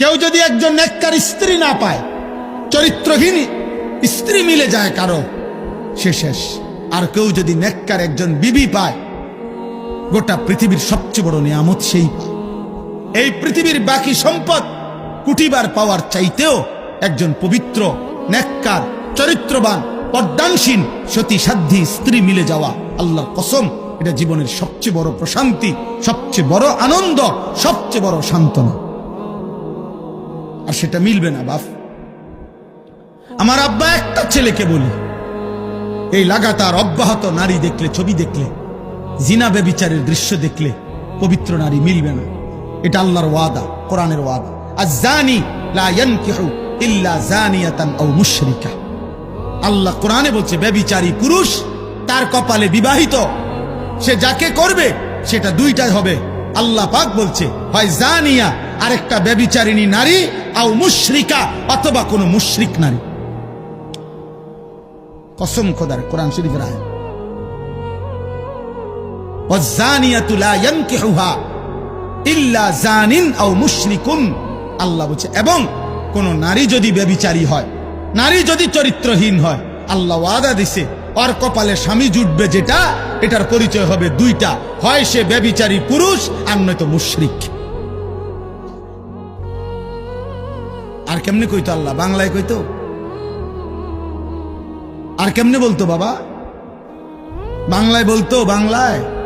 কেউ যদি একজন নেককার স্ত্রী না পায়, চরিত্রহীন স্ত্রী মিলে যায় কারও, সে শেষ। আর কেউ যদি নেককার একজন বিবি পায়, গোটা পৃথিবীর সবচেয়ে বড় নিয়ামত সেই এই পৃথিবীর বাকি সম্পদ কুটিবার পাওয়ার চাইতেও একজন পবিত্র, নেককার, চরিত্রবান পদ্মাংসীন সতী সাধ্যী স্ত্রী মিলে যাওয়া আল্লাহর কসম, এটা জীবনের সবচেয়ে বড় প্রশান্তি, সবচেয়ে বড় আনন্দ, সবচেয়ে বড় সান্ত্বনা। আর সেটা মিলবে না, বাপ। আমার আব্বা একটা ছেলেকে বলি, এই লাগাতার অব্যাহত নারী দেখলে, ছবি দেখলে, জিনা বেবিচারের দৃশ্য দেখলে, পবিত্র নারী মিলবে না। এটা আল্লাহর ওয়াদা, কোরআনের ওয়াদা। আর জানি লা ইয়ানকিহু ইল্লা জানিয়াতান আও মুশরিকা। আল্লাহ কোরআনে বলছে বেবিচারী পুরুষ তার কপালে বিবাহিত, সে যাকে করবে সেটা দুইটাই হবে। আল্লাহ পাক বলছে জানিয়া, আরেকটা বেবিচারিণী নারী আও মুশরিকা অথবা কোনো মুশরিক নারী। কসম খোদার, কোরআন শরীফের মুশরিকুন। আল্লাহ বলছে, এবং কোন নারী যদি ব্যভিচারী হয়, নারী যদি চরিত্রহীন হয়, আল্লাহ ওয়াদা দিছে, ওর কপালে স্বামী জুটবে যেটা, এটার পরিচয় হবে দুইটা, হয় সে ব্যভিচারী পুরুষ আর নয়তো মুশরিক। আর কেমনে কইতো আল্লাহ? বাংলায় কইতো? আর কেমনে বলতো বাবা? বাংলায় বলতো বাংলায়?